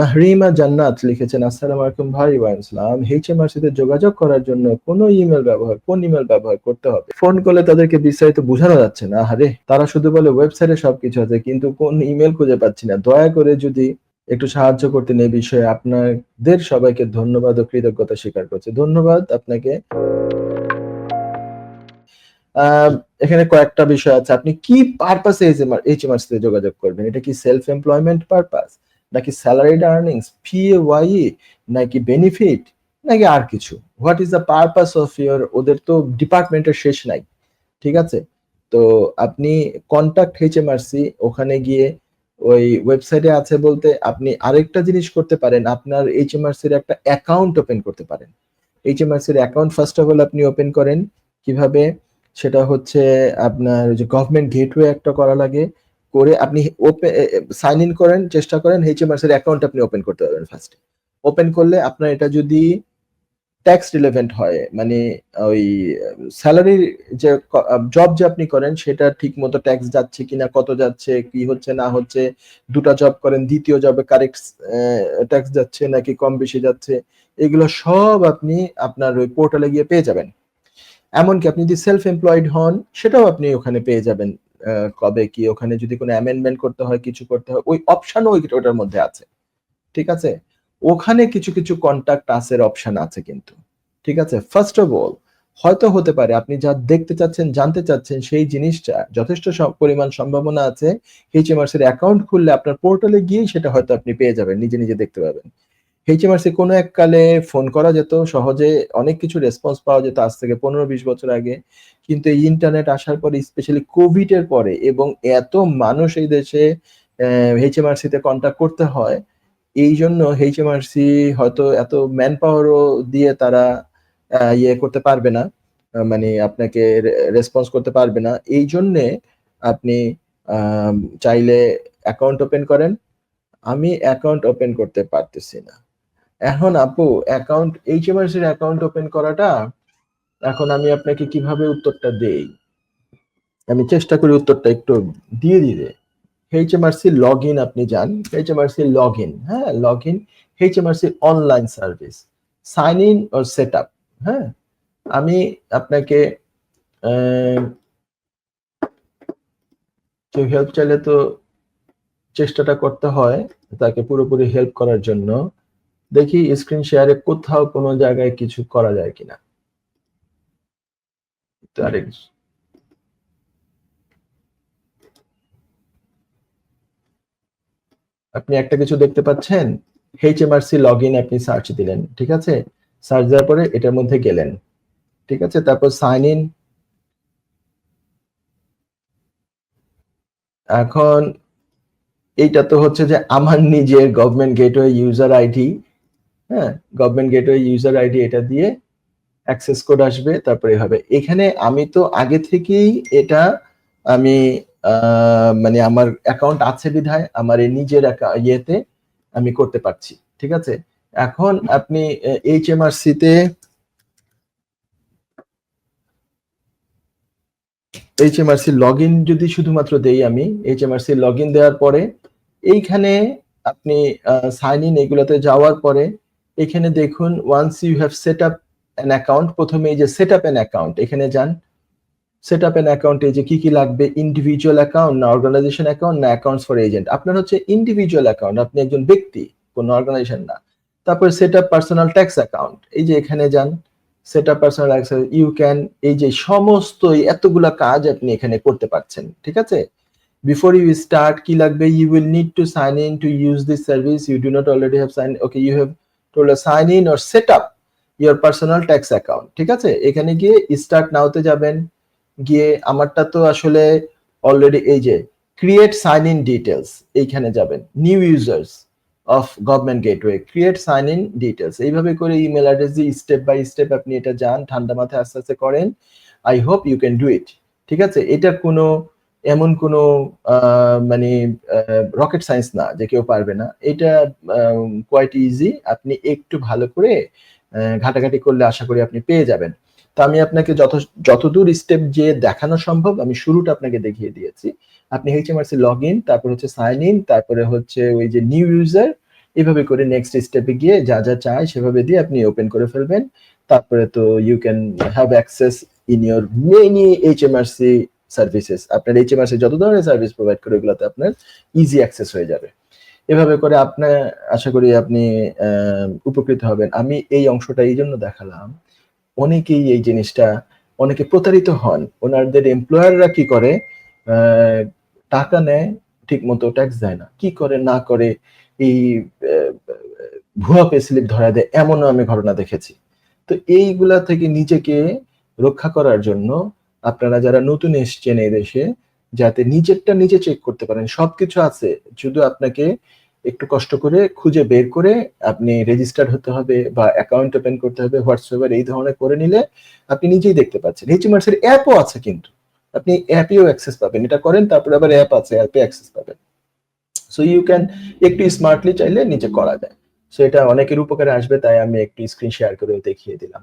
মাহরিমা জান্নাত লিখেছেন, আসসালামু আলাইকুম ভাই ওয়াইসলাম এইচএমআরসি তে যোগাযোগ করার জন্য কোন ইমেল ব্যবহার, কোন ইমেল ব্যবহার করতে হবে? ফোন করলে তাদেরকে বিস্তারিত বোঝানো যাচ্ছে না। আরে, তারা শুধু বলে ওয়েবসাইটে সবকিছু আছে, কিন্তু কোন ইমেল খুঁজে পাচ্ছি না। দয়া করে যদি একটু সাহায্য করতেন এই বিষয়ে। আপনাদের সবাইকে ধন্যবাদ ও কৃতজ্ঞতা স্বীকার করছি। ধন্যবাদ আপনাকে। এখানে কয়েকটা বিষয় আছে। আপনি কি পারপাসে এইচএমআরসি তে যোগাযোগ করবেন? এটা কি সেলফ এমপ্লয়মেন্ট পারপাস নাকি স্যালারিড আর্নিংস পিএওয়াই নাকি বেনিফিট নাকি আর কিছু? What is the purpose of your ওদের তো ডিপার্টমেন্টের শেষ নাই, ঠিক আছে? তো আপনি কন্ট্যাক্ট এইচএমআরসি ওখানে গিয়ে ওই ওয়েবসাইটে আছে বলতে আপনি আরেকটা জিনিস করতে পারেন, আপনার এইচএমআরসি এর একটা অ্যাকাউন্ট ওপেন করতে পারেন। এইচএমআরসি এর অ্যাকাউন্ট ফার্স্ট অফ অল আপনি ওপেন করেন, কীভাবে? সেটা হচ্ছে আপনার যে গভর্নমেন্ট গেটওয়ে একটা করা লাগে করে আপনি ওপেন সাইন ইন করেন, চেষ্টা করেন এইচএমআরসি এর অ্যাকাউন্ট আপনি ওপেন করতে পারবেন ফার্স্ট ওপেন করলে আপনার এটা যদি ট্যাক্স রিলেভেন্ট হয় মানে ওই স্যালারির যে জব যে আপনি করেন, সেটা ঠিক মতো ট্যাক্স যাচ্ছে কিনা, কত যাচ্ছে, কি হচ্ছে, না হচ্ছে, দুটা জব করেন, দ্বিতীয় জবে কারেক্ট ট্যাক্স যাচ্ছে, নাকি কম বেশি যাচ্ছে, এগুলো সব আপনি আপনার ওই পোর্টালে গিয়ে পেয়ে যাবেন। এমনকি আপনি যদি সেলফ এমপ্লয়েড হন, সেটাও আপনি ওখানে পেয়ে যাবেন। কবে কি ওখানে যদি কোনো অ্যামেন্ডমেন্ট করতে হয়, কিছু করতে হয়, ওই অপশনও ওইটার মধ্যে আছে। ঠিক আছে? ওখানে কিছু কিছু কন্টাক্ট আসের অপশন আছে কিন্তু। ঠিক আছে? ফার্স্ট অফ অল হয়তো হতে পারে আপনি যা দেখতে চাচ্ছেন, জানতে চাচ্ছেন, সেই জিনিসটা যথেষ্ট পরিমাণ সম্ভাবনা আছে। এইচএমআরসি এর অ্যাকাউন্ট খুললে আপনার পোর্টালে গিয়ে সেটা হয়তো আপনি পেয়ে যাবেন, নিজে নিজে দেখতে পাবেন। এইচএমআরসি কোনো এক কালে ফোন করা যেত, সহজে অনেক কিছু রেসপন্স পাওয়া যেত আজ থেকে পনেরো বিশ বছর আগে। কিন্তু এই ইন্টারনেট আসার পরে স্পেশালি কোভিড এর পরে এবং এত মানুষ এই দেশে এইচএমআরসি তে কন্ট্যাক্ট করতে হয়, এই জন্য এইচএমআরসি হয়তো এত ম্যান পাওয়ারও দিয়ে তারা ইয়ে করতে পারবে না মানে আপনাকে রেসপন্স করতে পারবে না। এই জন্যে আপনি চাইলে অ্যাকাউন্ট ওপেন করেন। আমি অ্যাকাউন্ট ওপেন করতে পারতেছি না। এখন আপু অ্যাকাউন্ট এইচএমআরসি এর অ্যাকাউন্ট ওপেন করাটা, এখন আমি আপনাকে কীভাবে উত্তরটা দেই? আমি চেষ্টা করি উত্তরটা একটু দিয়ে দিতে। এইচএমআরসি লগ ইন আপনি যান। এইচএমআরসি লগ ইন হ্যাঁ log in HMRC online service sign in O set up হ্যাঁ। আমি আপনাকে কেউ হেল্প চাইলে তো চেষ্টাটা করতে হয়, তাকে পুরোপুরি হেল্প করার জন্য। দেখি স্ক্রিন শেয়ারে কোথাও কোনো জায়গায় কিছু করা যায় কিনা। আপনি একটা কিছু দেখতে পাচ্ছেন? এইচএমআরসি লগ ইন আপনি সার্চ দিলেন ঠিক আছে? সার্চ দেওয়ার পরে এটার মধ্যে গেলেন ঠিক আছে? তারপর সাইন ইন এখন এইটা তো হচ্ছে যে আমার নিজের গভর্নমেন্ট গেটওয়ে ইউজার আইডি হ্যাঁ গভর্নমেন্ট গেটওয়ে ইউজার আইডি এটা দিয়ে অ্যাক্সেস কোড আসবে, তারপরে হবে। এখানে আমি তো আগে থেকেই এটা আমি মানে আমার অ্যাকাউন্ট আছে বিধায়, আমার এই নিজের ইয়েতে আমি করতে পারছি, ঠিক আছে? এখন আপনি এইচ এম এইচএমআরসি তে এইচএমআরসি লগ ইন যদি শুধুমাত্র দেই আমি এইচএমআরসি লগ ইন দেওয়ার পরে, এইখানে আপনি সাইন ইন এগুলোতে যাওয়ার পরে এখানে দেখুন once you have set up an account প্রথমে এই যে সেট আপ অ্যান অ্যাকাউন্ট এখানে যান। সেট আপ অ্যান অ্যাকাউন্টে যে কি কি লাগবে? ইন্ডিভিজুয়াল অ্যাকাউন্ট না অর্গানাইজেশন অ্যাকাউন্ট না অ্যাকাউন্টস ফর এজেন্ট আপনার হচ্ছে ইন্ডিভিজুয়াল অ্যাকাউন্ট আপনি একজন ব্যক্তি, কোন অর্গানাইজেশন না। তারপর set up personal tax account এই যে এখানে যান। Set up personal tax you can এই যে সমস্ত এতগুলা কাজ আপনি এখানে করতে পারছেন, ঠিক আছে? বিফোর ইউ স্টার্ট কি লাগবে? You will need to sign in to use this service you do not already have sign okay you have told sign in or set up your personal tax account ঠিক আছে? এখানে গিয়ে start নাওতে যাবেন, গিয়ে আমারটা তো আসলে অলরেডি এই যে ক্রিয়েট সাইন ইন ডিটেলস এইখানে যাবেন new users of government gateway create sign in details এইভাবে করে ইমেল অ্যাড্রেস দিয়ে স্টেপ বাই স্টেপ আপনি এটা যান, ঠান্ডা মাথায় আস্তে আস্তে করেন I hope you can do it ঠিক আছে? এটা কোনো এমন কোনো মানে রকেট সায়েন্স না যে কেউ পারবে না। এটা কোয়াইট ইজি আপনি একটু ভালো করে ঘাটাঘাটি করলে আশা করি আপনি পেয়ে যাবেন। তো আমি আপনাকে যত যতদূর স্টেপ যে দেখানো সম্ভব, আমি শুরুটা আপনাকে দেখিয়ে দিয়েছি। আপনি এইচএমআরসি লগ ইন তারপর হচ্ছে সাইন ইন তারপরে হচ্ছে ওই যে নিউ ইউজার এভাবে করে নেক্সট স্টেপে গিয়ে যা যা চায় সেভাবে দিয়ে আপনি ওপেন করে ফেলবেন। তারপরে তো you can have access in your many HMRC services আপনার এইচএমআরসি যত ধরনের সার্ভিস প্রোভাইড করে ওগুলোতে আপনার ইজি অ্যাক্সেস হয়ে যাবে। এভাবে করে আপনার আশা করি আপনি উপকৃত হবেন। আমি এই অংশটা এই জন্য দেখালাম, অনেকেই এই জিনিসটা, অনেকে প্রতারিত হন। ওনাদের এমপ্লয়াররা কি করে? টাকা নেয় ঠিক মতো ট্যাক্স দেয় না। কি করে না করে এই ভুয়া পে স্লিপ ধরা দেয়? এমনও আমি ঘটনা দেখেছি। তো এইগুলা থেকে নিজেকে রক্ষা করার জন্য আপনারা যারা নতুন এসছেন এই দেশে, যাতে নিজেরটা নিজে চেক করতে পারেন। সবকিছু আছে, শুধু আপনাকে একটু কষ্ট করে খুঁজে বের করে আপনি রেজিস্টার্ড হতে হবে বা অ্যাকাউন্ট ওপেন করতে হবে, হোয়াটসঅ্যাপ এই ধরনের করে নিলে আপনি নিজেই দেখতে পাচ্ছেন। এইচএমআরস এর অ্যাপও আছে কিন্তু। আপনি অ্যাপেও অ্যাক্সেস পাবেন। এটা করেন, তারপরে আবার অ্যাপ আছে অ্যাপে অ্যাক্সেস পাবেন। সো ইউ ক্যান একটু স্মার্টলি চাইলে নিজে করা যায়। সো এটা অনেকের উপকারে আসবে, তাই আমি একটু স্ক্রিন শেয়ার করে দেখিয়ে দিলাম।